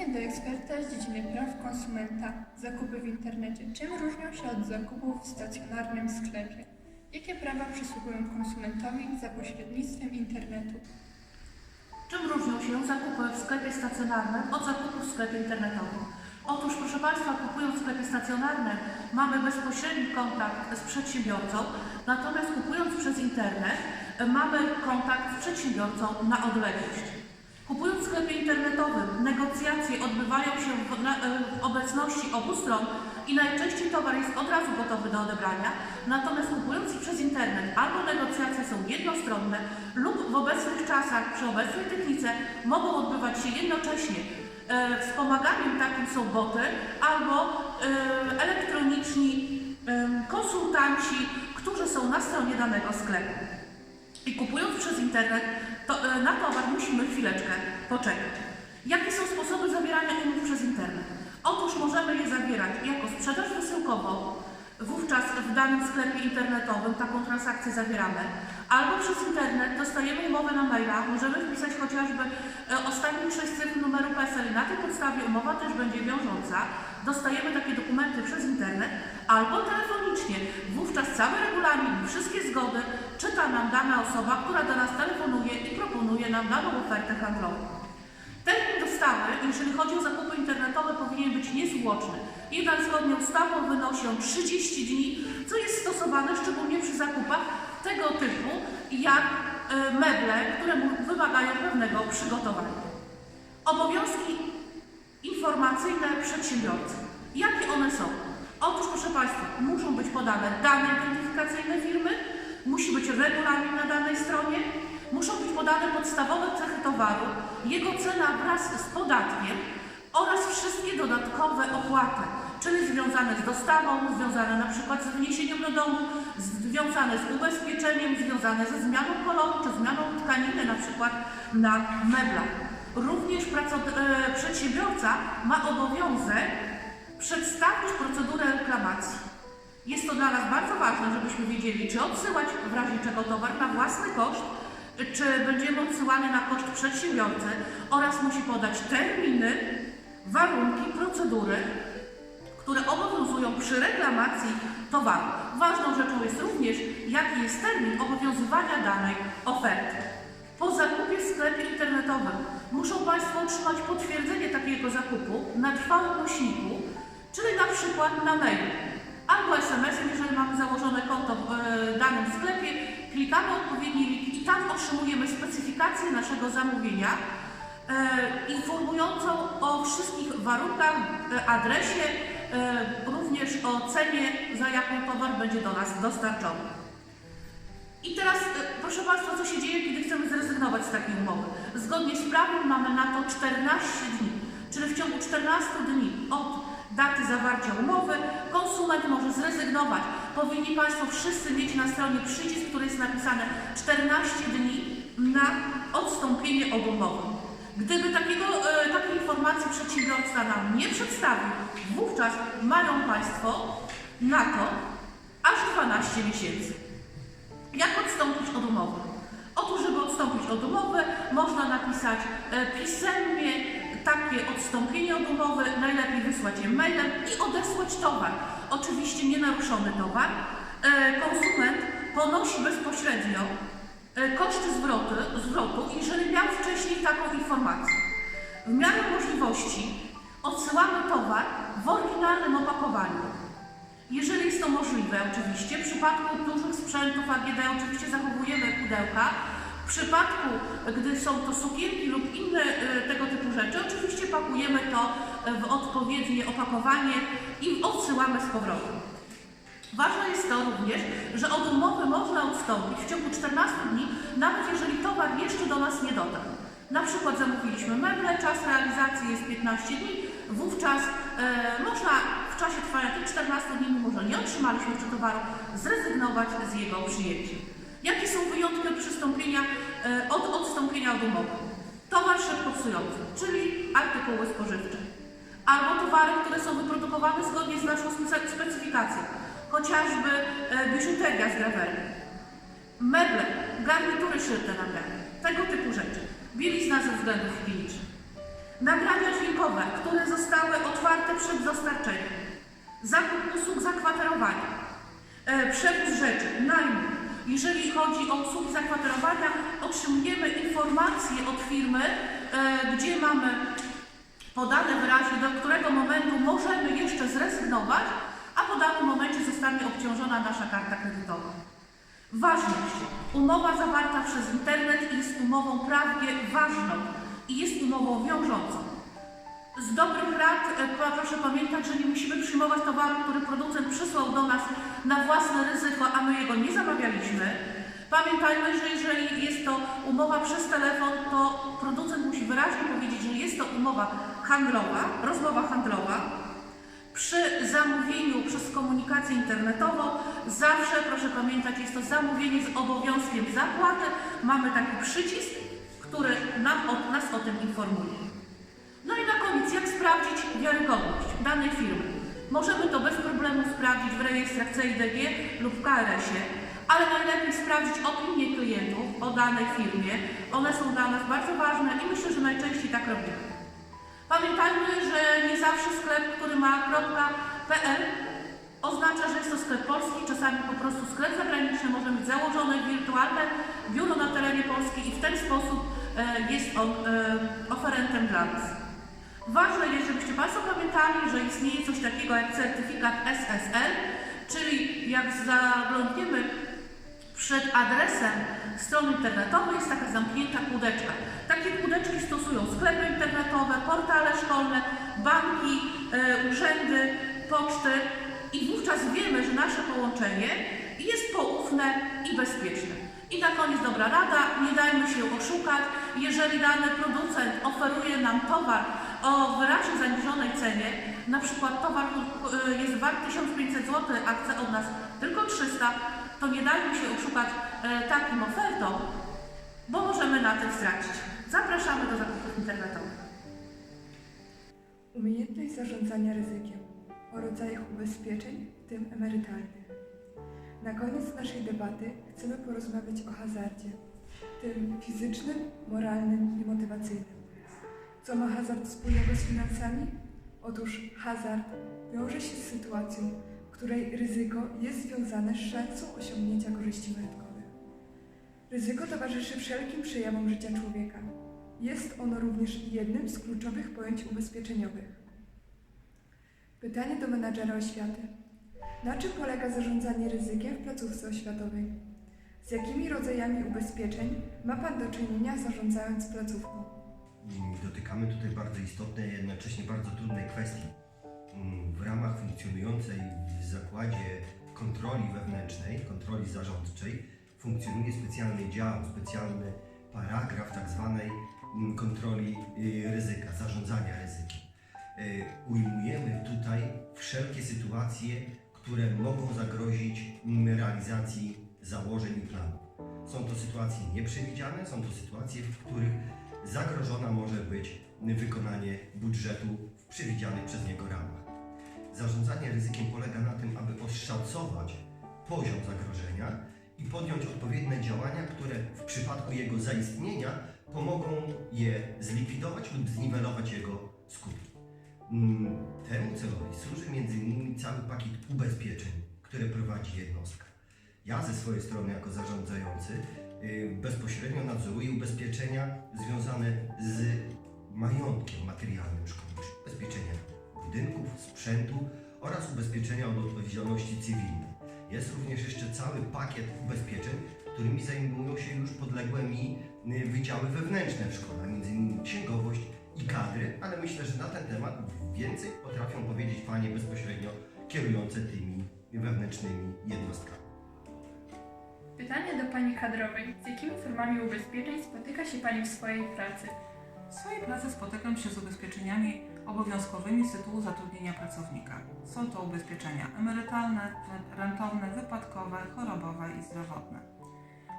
Pytanie do eksperta z dziedziny praw konsumenta. Zakupy w internecie. Czym różnią się od zakupów w stacjonarnym sklepie? Jakie prawa przysługują konsumentowi za pośrednictwem internetu? Czym różnią się zakupy w sklepie stacjonarnym od zakupów w sklepie internetowym? Otóż, proszę Państwa, kupując w sklepie stacjonarnym mamy bezpośredni kontakt z przedsiębiorcą, natomiast kupując przez internet mamy kontakt z przedsiębiorcą na odległość. Kupując w sklepie internetowym negocjacje odbywają się w, na, e, w obecności obu stron i najczęściej towar jest od razu gotowy do odebrania, natomiast kupując przez internet albo negocjacje są jednostronne lub w obecnych czasach, przy obecnej technice mogą odbywać się jednocześnie. E, wspomaganiem takim są boty albo e, elektroniczni e, konsultanci, którzy są na stronie danego sklepu. I kupując przez internet, to, e, na towar musimy chwileczkę poczekać. Jakie są sposoby zawierania umów przez internet? Otóż możemy je zawierać jako sprzedaż wysyłkową, wówczas w danym sklepie internetowym taką transakcję zawieramy, albo przez internet dostajemy umowę na maila, możemy wpisać chociażby e, ostatnie sześć cyfr numeru PESEL i na tej podstawie umowa też będzie wiążąca. Dostajemy takie dokumenty przez internet albo telefonicznie. Cały regulamin wszystkie zgody czyta nam dana osoba, która do nas telefonuje i proponuje nam daną ofertę handlową. Termin dostawy, jeżeli chodzi o zakupy internetowe, powinien być niezwłoczny. Jednak zgodnie z ustawą wynosi on 30 dni, co jest stosowane szczególnie przy zakupach tego typu, jak e, meble, które wymagają pewnego przygotowania. Obowiązki informacyjne przedsiębiorcy. Jakie one są? Otóż, proszę Państwa, muszą być podane dane identyfikacyjne firmy, musi być regulamin na danej stronie, muszą być podane podstawowe cechy towaru, jego cena wraz z podatkiem oraz wszystkie dodatkowe opłaty, czyli związane z dostawą, związane na przykład z wniesieniem do domu, związane z ubezpieczeniem, związane ze zmianą koloru czy zmianą tkaniny na przykład na meblach. Również e, przedsiębiorca ma obowiązek przedstawić procedurę reklamacji. Jest to dla nas bardzo ważne, żebyśmy wiedzieli, czy odsyłać w razie czego towar na własny koszt, czy będziemy odsyłani na koszt przedsiębiorcy oraz musi podać terminy, warunki, procedury, które obowiązują przy reklamacji towaru. Ważną rzeczą jest również, jaki jest termin obowiązywania danej oferty. Po zakupie w sklepie internetowym muszą Państwo otrzymać potwierdzenie takiego zakupu na trwałym nośniku, czyli na przykład na mailu albo SMS-em, jeżeli mamy założone konto w e, danym sklepie, klikamy odpowiedni link i tam otrzymujemy specyfikację naszego zamówienia e, informującą o wszystkich warunkach, e, adresie, również o cenie, za jaką towar będzie do nas dostarczony. I teraz, proszę Państwa, co się dzieje, kiedy chcemy zrezygnować z takiej umowy? Zgodnie z prawem mamy na to 14 dni, czyli w ciągu 14 dni od daty zawarcia umowy konsument może zrezygnować. Powinni Państwo wszyscy mieć na stronie przycisk, który jest napisane 14 dni na odstąpienie od umowy. Gdyby takiego, e, takiej informacji przedsiębiorca nam nie przedstawił, wówczas mają Państwo na to aż 12 miesięcy. Jak odstąpić od umowy? Otóż, żeby odstąpić od umowy, można napisać e, pisemnie takie odstąpienie od umowy, najlepiej wysłać je mailem i odesłać towar. Oczywiście nienaruszony towar. E, Konsument ponosi bezpośrednio e, koszty zwrotu, zwrotu, jeżeli miał wcześniej taką informację. W miarę możliwości odsyłamy towar w oryginalnym opakowaniu. Jeżeli jest to możliwe, oczywiście, w przypadku dużych sprzętów AGD oczywiście zachowujemy pudełka. W przypadku, gdy są to sukienki lub inne e, tego typu rzeczy, oczywiście pakujemy to w odpowiednie opakowanie i odsyłamy z powrotem. Ważne jest to również, że od umowy można odstąpić w ciągu 14 dni, nawet jeżeli towar jeszcze do nas nie dotarł. Na przykład zamówiliśmy meble, czas realizacji jest 15 dni, wówczas e, można w czasie trwania tych 14 dni, mimo że nie otrzymaliśmy jeszcze towaru, zrezygnować z jego przyjęcia. Jakie są wyjątki od przystąpienia, e, od odstąpienia od umowy? Towar szybko psujący, czyli artykuły spożywcze. Albo towary, które są wyprodukowane zgodnie z naszą spe- specyfikacją, chociażby e, biżuteria z grawerii, meble, garnitury szyte na tego typu rzeczy, bielizna ze względów higienicznych. nagrania dźwiękowe, które zostały otwarte przed dostarczeniem, zakup usług zakwaterowania, e, przewóz rzeczy, najmu. Jeżeli chodzi o usługi zakwaterowania, otrzymujemy informacje od firmy, e, gdzie mamy podane wyraźnie, do którego momentu możemy jeszcze zrezygnować, a po danym momencie zostanie obciążona nasza karta kredytowa. Ważność. Umowa zawarta przez internet jest umową prawnie ważną i jest umową wiążącą. Z dobrych rad e, proszę pamiętać, że nie musimy przyjmować towaru, który producent przysłał do nas na własne ryzyko, a my jego nie zamawialiśmy. Pamiętajmy, że jeżeli jest to umowa przez telefon, to producent musi wyraźnie powiedzieć, że jest to umowa handlowa, rozmowa handlowa. Przy zamówieniu przez komunikację internetową zawsze, proszę pamiętać, jest to zamówienie z obowiązkiem zapłaty. Mamy taki przycisk, który nam, o, nas o tym informuje. No i na koniec, jak sprawdzić wiarygodność danej firmy? Możemy to bez problemu sprawdzić w rejestrach CIDG lub w KRS-ie, ale najlepiej sprawdzić opinię klientów o danej firmie. One są dla nas bardzo ważne i myślę, że najczęściej tak robimy. Pamiętajmy, że nie zawsze sklep, który ma .pl oznacza, że jest to sklep polski. Czasami po prostu sklep zagraniczny może mieć założone wirtualne biuro na terenie Polski i w ten sposób e, jest on e, oferentem dla nas. Ważne jest, żebyście Państwo pamiętali, że istnieje coś takiego jak certyfikat SSL, czyli jak zaglądniemy przed adresem strony internetowej jest taka zamknięta kłódeczka. Takie kłódeczki stosują sklepy internetowe, portale szkolne, banki, e, urzędy, poczty i wówczas wiemy, że nasze połączenie i bezpieczne. I na koniec dobra rada, nie dajmy się oszukać. Jeżeli dany producent oferuje nam towar o wyraźnie zaniżonej cenie, na przykład towar e, jest wart 1500 zł, a chce od nas tylko 300, to nie dajmy się oszukać e, takim ofertą, bo możemy na tym stracić. Zapraszamy do zakupów internetowych. Umiejętność zarządzania ryzykiem o rodzajach ubezpieczeń, w tym emerytalnych. Na koniec naszej debaty chcemy porozmawiać o hazardzie, tym fizycznym, moralnym i motywacyjnym. Co ma hazard wspólnego z finansami? Otóż hazard wiąże się z sytuacją, w której ryzyko jest związane z szansą osiągnięcia korzyści majątkowych. Ryzyko towarzyszy wszelkim przejawom życia człowieka. Jest ono również jednym z kluczowych pojęć ubezpieczeniowych. Pytanie do menadżera oświaty. Na czym polega zarządzanie ryzykiem w placówce oświatowej? Z jakimi rodzajami ubezpieczeń ma Pan do czynienia zarządzając placówką? Mm, Dotykamy tutaj bardzo istotnej, jednocześnie bardzo trudnej kwestii. Mm, W ramach funkcjonującej w zakładzie kontroli wewnętrznej, kontroli zarządczej, funkcjonuje specjalny dział, specjalny paragraf tak zwanej mm, kontroli y, ryzyka, zarządzania ryzykiem. Y, Ujmujemy tutaj wszelkie sytuacje, które mogą zagrozić realizacji założeń i planów. Są to sytuacje nieprzewidziane, są to sytuacje, w których zagrożona może być wykonanie budżetu w przewidzianych przez niego ramach. Zarządzanie ryzykiem polega na tym, aby oszacować poziom zagrożenia i podjąć odpowiednie działania, które w przypadku jego zaistnienia pomogą je zlikwidować lub zniwelować jego Temu celowi służy m.in. cały pakiet ubezpieczeń, które prowadzi jednostka. Ja ze swojej strony jako zarządzający y, bezpośrednio nadzoruję ubezpieczenia związane z majątkiem materialnym szkoły, czyli ubezpieczenia budynków, sprzętu oraz ubezpieczenia od odpowiedzialności cywilnej. Jest również jeszcze cały pakiet ubezpieczeń, którymi zajmują się już podległe mi y, wydziały wewnętrzne w szkole, m.in. księgowość i kadry, ale myślę, że na ten temat więcej potrafią powiedzieć Panie bezpośrednio kierujące tymi wewnętrznymi jednostkami. Pytanie do Pani kadrowej. Z jakimi formami ubezpieczeń spotyka się Pani w swojej pracy? W swojej pracy spotykam się z ubezpieczeniami obowiązkowymi z tytułu zatrudnienia pracownika. Są to ubezpieczenia emerytalne, rentowne, wypadkowe, chorobowe i zdrowotne.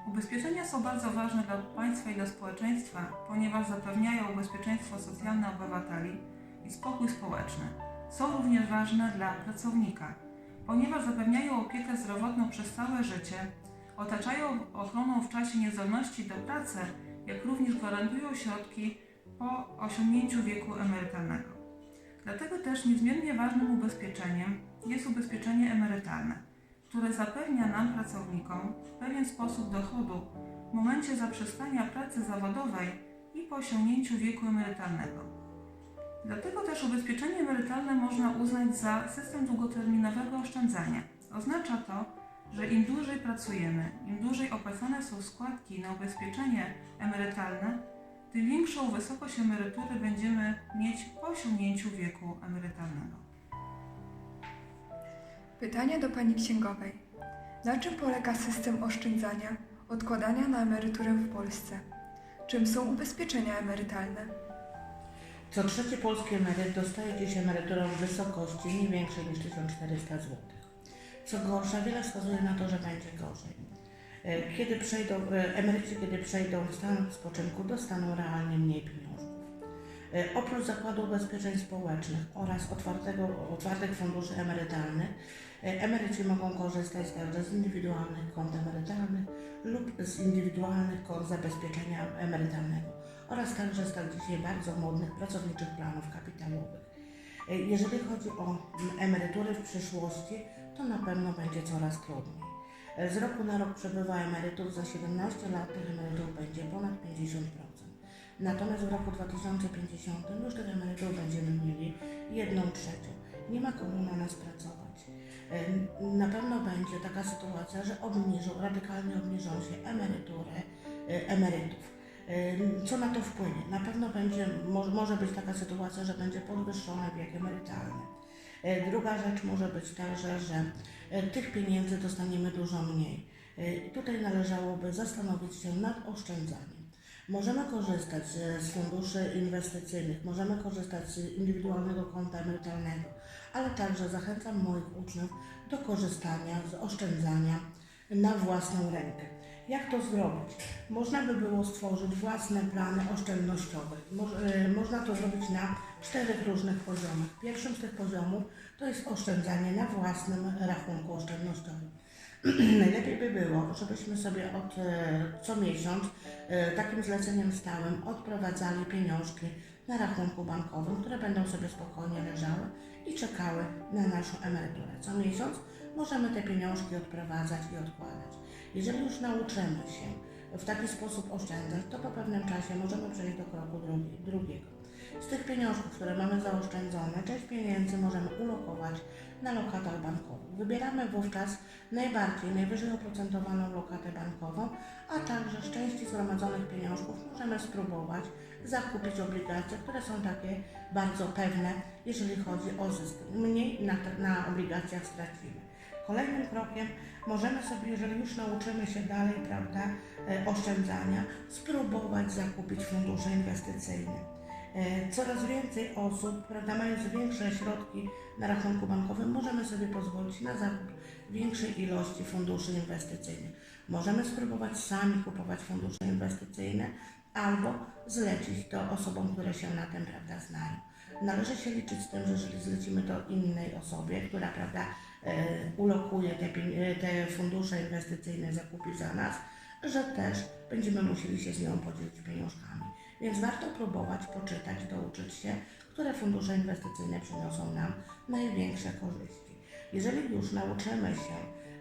Ubezpieczenia są bardzo ważne dla państwa i dla społeczeństwa, ponieważ zapewniają bezpieczeństwo socjalne obywateli i spokój społeczny. Są również ważne dla pracownika, ponieważ zapewniają opiekę zdrowotną przez całe życie, otaczają ochroną w czasie niezdolności do pracy, jak również gwarantują środki po osiągnięciu wieku emerytalnego. Dlatego też niezmiernie ważnym ubezpieczeniem jest ubezpieczenie emerytalne, które zapewnia nam, pracownikom, pewien sposób dochodu w momencie zaprzestania pracy zawodowej i po osiągnięciu wieku emerytalnego. Dlatego też ubezpieczenie emerytalne można uznać za system długoterminowego oszczędzania. Oznacza to, że im dłużej pracujemy, im dłużej opłacane są składki na ubezpieczenie emerytalne, tym większą wysokość emerytury będziemy mieć po osiągnięciu wieku emerytalnego. Pytanie do Pani Księgowej. Na czym polega system oszczędzania, odkładania na emeryturę w Polsce? Czym są ubezpieczenia emerytalne? Co trzeci polski emeryt dostaje dziś emeryturę w wysokości nie większej niż 1400 zł. Co gorsza, wiele wskazuje na to, że będzie gorzej. E, Kiedy przejdą, e, emeryci, kiedy przejdą w stan spoczynku, dostaną realnie mniej pieniążków. E, Oprócz Zakładu Ubezpieczeń Społecznych oraz otwartego, otwartych funduszy emerytalnych, e, emeryci mogą korzystać także z indywidualnych kont emerytalnych lub z indywidualnych kont zabezpieczenia emerytalnego oraz także z tak dzisiaj bardzo modnych pracowniczych planów kapitałowych. E, Jeżeli chodzi o emerytury w przyszłości, to na pewno będzie coraz trudniej. Z roku na rok przebywa emerytur, za 17 lat tych emerytur będzie ponad 50%. Natomiast w roku 2050 już tych emerytur będziemy mieli 1 trzecią. Nie ma komu na nas pracować. Na pewno będzie taka sytuacja, że obniżą, radykalnie obniżą się emerytury e, emerytów. Co na to wpłynie? Na pewno będzie, mo- może być taka sytuacja, że będzie podwyższony wiek emerytalny. E, Druga rzecz może być także, że e, tych pieniędzy dostaniemy dużo mniej. Tutaj należałoby zastanowić się nad oszczędzaniem. Możemy korzystać z funduszy inwestycyjnych, możemy korzystać z indywidualnego konta emerytalnego, ale także zachęcam moich uczniów do korzystania z oszczędzania na własną rękę. Jak to zrobić? Można by było stworzyć własne plany oszczędnościowe. E, można to zrobić na czterech różnych poziomach. Pierwszym z tych poziomów to jest oszczędzanie na własnym rachunku oszczędnościowym. Najlepiej by było, żebyśmy sobie od e, co miesiąc e, takim zleceniem stałym odprowadzali pieniążki na rachunku bankowym, które będą sobie spokojnie leżały i czekały na naszą emeryturę. Co miesiąc możemy te pieniążki odprowadzać i odkładać. Jeżeli już nauczymy się w taki sposób oszczędzać, to po pewnym czasie możemy przejść do kroku drugi, drugiego. Z tych pieniążków, które mamy zaoszczędzone, część pieniędzy możemy ulokować na lokatach bankowych. Wybieramy wówczas najbardziej, najwyżej oprocentowaną lokatę bankową, a także z części zgromadzonych pieniążków możemy spróbować zakupić obligacje, które są takie bardzo pewne, jeżeli chodzi o zysk. Mniej na, na obligacjach stracimy. Kolejnym krokiem możemy sobie, jeżeli już nauczymy się dalej, prawda, e, oszczędzania, spróbować zakupić fundusze inwestycyjne. E, Coraz więcej osób, prawda, mając większe środki na rachunku bankowym, możemy sobie pozwolić na zakup większej ilości funduszy inwestycyjnych. Możemy spróbować sami kupować fundusze inwestycyjne albo zlecić to osobom, które się na tym prawda, znają. Należy się liczyć z tym, że jeżeli zlecimy to innej osobie, która prawda, e, ulokuje te, e, te fundusze inwestycyjne, zakupi za nas, że też będziemy musieli się z nią podzielić pieniążkami. Więc warto próbować poczytać, douczyć się, które fundusze inwestycyjne przyniosą nam największe korzyści. Jeżeli już nauczymy się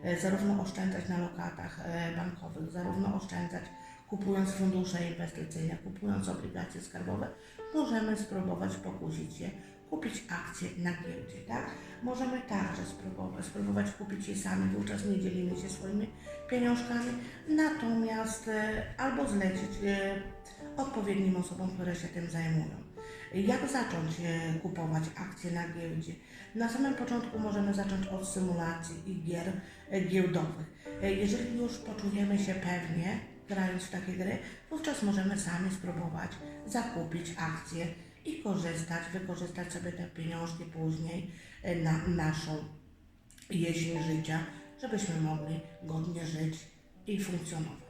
e, zarówno oszczędzać na lokatach e, bankowych, zarówno oszczędzać kupując fundusze inwestycyjne, kupując obligacje skarbowe, możemy spróbować pokusić się kupić akcje na giełdzie, tak? Możemy także spróbować, spróbować kupić je sami, wówczas nie dzielimy się swoimi pieniążkami, natomiast e, albo zlecić odpowiednim osobom, które się tym zajmują. Jak zacząć e, kupować akcje na giełdzie? Na samym początku możemy zacząć od symulacji i gier e, giełdowych. E, Jeżeli już poczujemy się pewnie, grając w takie gry, wówczas możemy sami spróbować zakupić akcje i korzystać, wykorzystać sobie te pieniążki później na naszą jesień życia, żebyśmy mogli godnie żyć i funkcjonować.